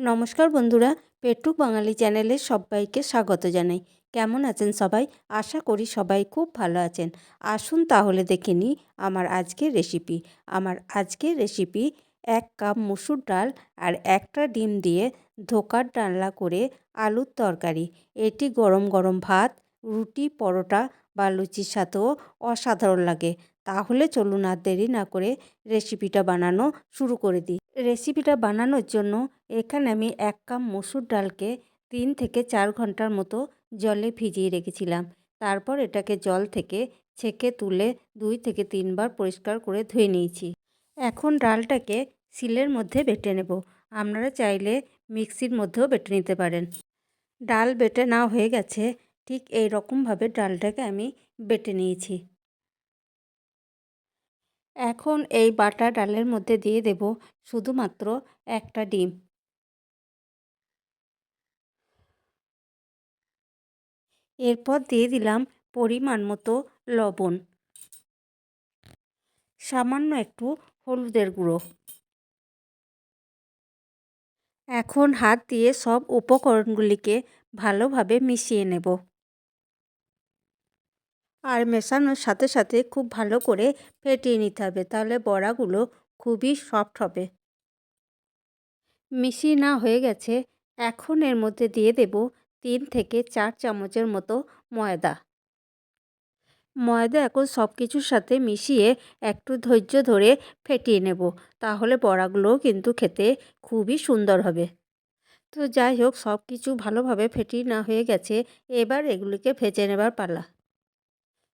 নমস্কার বন্ধুরা পেটুক বাঙালি চ্যানেলে সবাইকে স্বাগত জানাই। কেমন আছেন সবাই? আশা করি সবাই খুব ভালো আছেন। আসুন তাহলে দেখে নিই আমার আজকের রেসিপি আমার আজকের রেসিপি এক কাপ মুসুর ডাল আর একটা ডিম দিয়ে ধোকার ডালনা করে আলুর তরকারি। এটি গরম গরম ভাত, রুটি, পরোটা বা লুচির সাথেও অসাধারণ লাগে। তাহলে চলুন আর দেরি না করে রেসিপিটা বানানো শুরু করে দিই। রেসিপিটা বানানোর জন্য এখানে আমি এক কাপ মসুর ডালকে তিন থেকে চার ঘণ্টার মতো জলে ভিজিয়ে রেখেছিলাম। তারপর এটাকে জল থেকে ছেঁকে তুলে দুই থেকে তিনবার পরিষ্কার করে ধুয়ে নিয়েছি। এখন ডালটাকে শিলের মধ্যে বেটে নেব। আপনারা চাইলে মিক্সির মধ্যেও বেটে নিতে পারেন। ডাল বেটে না হয়ে গেছে। ঠিক এই রকমভাবে ডালটাকে আমি বেটে নিয়েছি। এখন এই বাটা ডালের মধ্যে দিয়ে দেব শুধুমাত্র একটা ডিম। এরপর দিয়ে দিলাম পরিমাণ মতো লবণ। সামান্য একটু হলুদের গুঁড়ো। এখন হাত দিয়ে সব উপকরণগুলিকে ভালোভাবে মিশিয়ে নেব। আর মেশানোর সাথে সাথে খুব ভালো করে ফেটিয়ে নিতে হবে। তাহলে বড়াগুলো খুবই সফট হবে। মিশিয়ে না হয়ে গেছে, এখন এর মধ্যে দিয়ে দেব তিন থেকে চার চামচের মতো ময়দা। ময়দা এখন সব কিছুর সাথে মিশিয়ে একটু ধৈর্য ধরে ফেটিয়ে নেব। তাহলে বড়াগুলোও কিন্তু খেতে খুবই সুন্দর হবে। তো যাই হোক সব কিছু ভালোভাবে ফেটিয়ে না হয়ে গেছে, এবার এগুলিকে ভেজে নেবার পালা।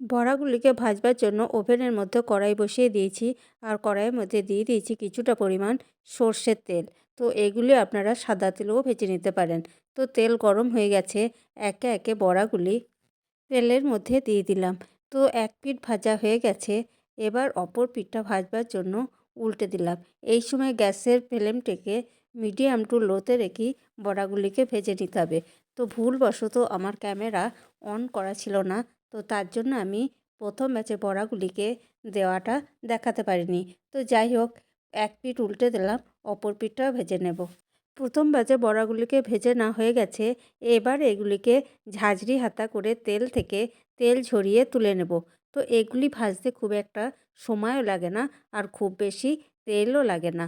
বড়াগুলিকে ভাজবার জন্য ওভেনের মধ্যে কড়াই বসিয়ে দিয়েছি আর কড়াইয়ের মধ্যে দিয়ে দিয়েছি কিছুটা পরিমাণ সর্ষের তেল। তো এগুলি আপনারা সাদা তেলেও ভেজে নিতে পারেন। তো তেল গরম হয়ে গেছে, একে একে বড়াগুলি তেলের মধ্যে দিয়ে দিলাম। তো এক পিঠ ভাজা হয়ে গেছে, এবার অপর পিঠটা ভাজবার জন্য উল্টে দিলাম। এই সময় গ্যাসের ফ্লেমটাকে মিডিয়াম টু লোতে রেখে বড়াগুলিকে ভেজে নিতে হবে। তো ভুলবশত আমার ক্যামেরা অন করা ছিল না তো তার জন্য আমি প্রথম ব্যাচে বড়াগুলিকে দেওয়াটা দেখাতে পারিনি। তো যাই হোক, এক পিঠ উল্টে দিলাম, অপর পিঠটাও ভেজে নেব। প্রথম ব্যাচে বড়াগুলিকে ভেজে না হয়ে গেছে, এবার এগুলিকে ঝাঁঝরি হাতা করে তেল থেকে তেল ঝরিয়ে তুলে নেব। তো এগুলি ভাজতে খুব একটা সময়ও লাগে না আর খুব বেশি তেলও লাগে না।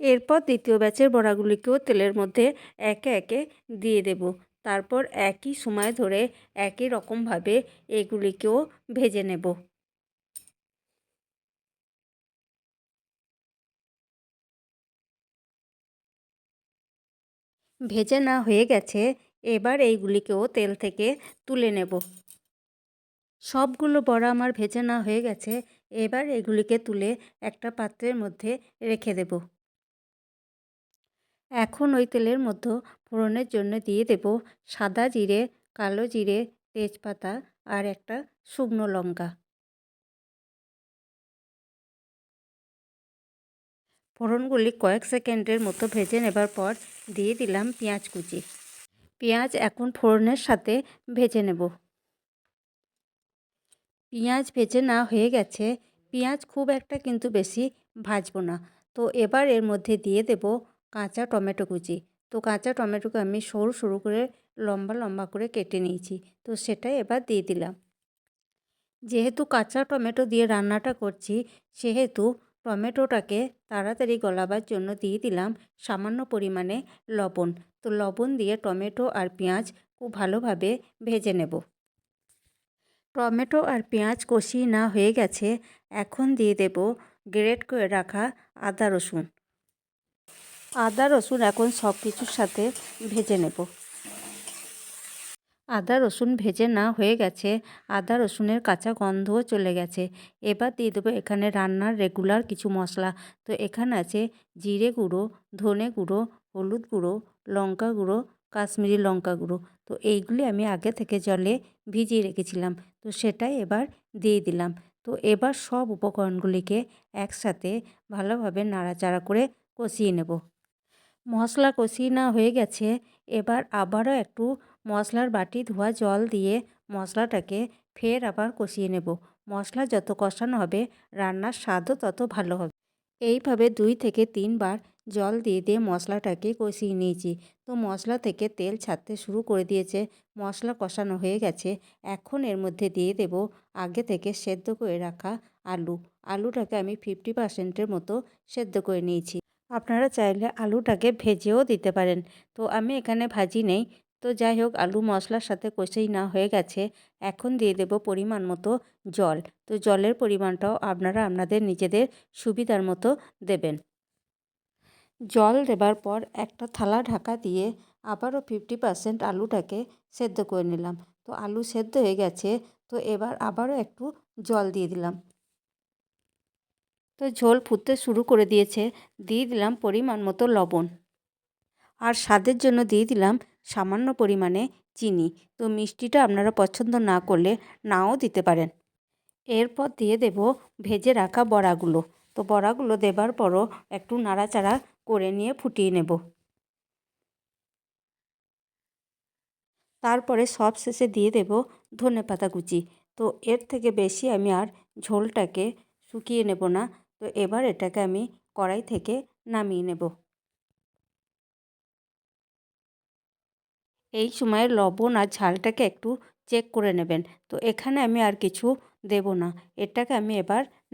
এরপর দ্বিতীয় ব্যাচের বড়াগুলিকেও তেলের মধ্যে একে একে দিয়ে দেব। তারপর একই সময় ধরে একই রকমভাবে এগুলিকেও ভেজে নেব। ভেজে না হয়ে গেছে, এবার এইগুলিকেও তেল থেকে তুলে নেব। সবগুলো বড়া আমার ভেজে না হয়ে গেছে, এবার এগুলিকে তুলে একটা পাত্রের মধ্যে রেখে দেব। এখন ওই তেলের মধ্যে ফোড়নের জন্য দিয়ে দেব সাদা জিরে, কালো জিরে, তেজপাতা আর একটা শুকনো লঙ্কা। ফোড়নগুলি কয়েক সেকেন্ডের মতো ভেজে নেবার পর দিয়ে দিলাম পেঁয়াজ কুচি। পেঁয়াজ এখন ফোড়নের সাথে ভেজে নেব। পেঁয়াজ ভেজে না হয়ে গেছে, পেঁয়াজ খুব একটা কিন্তু বেশি ভাজবো না। তো এবার এর মধ্যে দিয়ে দেব কাঁচা টমেটো কুচি। তো কাঁচা টমেটোকে আমি সরু সরু করে লম্বা লম্বা করে কেটে নিয়েছি। তো সেটাই এবার দিয়ে দিলাম। যেহেতু কাঁচা টমেটো দিয়ে রান্নাটা করছি, সেহেতু টমেটোটাকে তাড়াতাড়ি গলাবার জন্য দিয়ে দিলাম সামান্য পরিমাণে লবণ। তো লবণ দিয়ে টমেটো আর পেঁয়াজ খুব ভালোভাবে ভেজে নেব। টমেটো আর পেঁয়াজ কষি না হয়ে গেছে, এখন দিয়ে দেব গ্রেট করে রাখা আদা রসুন। আদা, রসুন এখন সব কিছুর সাথে ভেজে নেব। আদা, রসুন ভেজে না হয়ে গেছে, আদা, রসুনের কাঁচা গন্ধও চলে গেছে। এবার দিয়ে দেবো এখানে রান্নার রেগুলার কিছু মশলা। তো এখানে আছে জিরে গুঁড়ো, ধনে গুঁড়ো, হলুদ গুঁড়ো, লঙ্কা গুঁড়ো, কাশ্মীরি লঙ্কা গুঁড়ো। তো এইগুলি আমি আগে থেকে জলে ভিজিয়ে রেখেছিলাম। তো সেটাই এবার দিয়ে দিলাম। তো এবার সব উপকরণগুলিকে একসাথে ভালোভাবে নাড়াচাড়া করে কষিয়ে নেব। মশলা কষিয়ে না হয়ে গেছে। এবার আবারও একটু মশলার বাটি ধোয়া জল দিয়ে মশলাটাকে ফের আবার কষিয়ে নেব। মশলা যত কষানো হবে, রান্নার স্বাদও তত ভালো হবে। এইভাবে দুই থেকে তিনবার জল দিয়ে দিয়ে মশলাটাকে কষিয়ে নিয়েছি। তো মশলা থেকে তেল ছাড়তে শুরু করে দিয়েছে। মশলা কষানো হয়ে গেছে। এখন এর মধ্যে দিয়ে দেব আগে থেকে সেদ্ধ করে রাখা আলু। আলুটাকে আমি ফিফটি পার্সেন্টের মতো সেদ্ধ করে নিয়েছি। আপনারা চাইলে আলুটাকে ভেজেও দিতে পারেন। তো আমি এখানে ভাজি নেই। তো যাই হোক, আলু মশলার সাথে কষেই না হয়ে গেছে। এখন দিয়ে দেব পরিমাণ মতো জল। তো জলের পরিমাণটাও আপনারা আপনাদের নিজেদের সুবিধার মতো দেবেন। জল দেবার পর একটা থালা ঢাকা দিয়ে আবারও ফিফটি পার্সেন্ট আলুটাকে সেদ্ধ করে নিলাম। তো আলু সেদ্ধ হয়ে গেছে। তো এবার আবারও একটু জল দিয়ে দিলাম। তো ঝোল ফুটতে শুরু করে দিয়েছে। দিয়ে দিলাম পরিমাণ মতো লবণ। আর স্বাদের জন্য দিয়ে দিলাম সামান্য পরিমাণে চিনি। তো মিষ্টিটা আপনারা পছন্দ না করলে নাও দিতে পারেন। এরপর দিয়ে দেব ভেজে রাখা বড়াগুলো। তো বড়াগুলো দেবার পরও একটু নাড়াচাড়া করে নিয়ে ফুটিয়ে নেব। তারপরে সব শেষে দিয়ে দেব ধনে পাতা কুচি। তো এর থেকে বেশি আমি আর ঝোলটাকে শুকিয়ে নেব না। তো এবার এটাকে আমি কড়াই থেকে নামিয়ে নেব। এই সময় লবণ আর ঝালটাকে একটু চেক করে নেবেন। তো এখানে আমি আর কিছু দেব না। এটাকে আমি এবার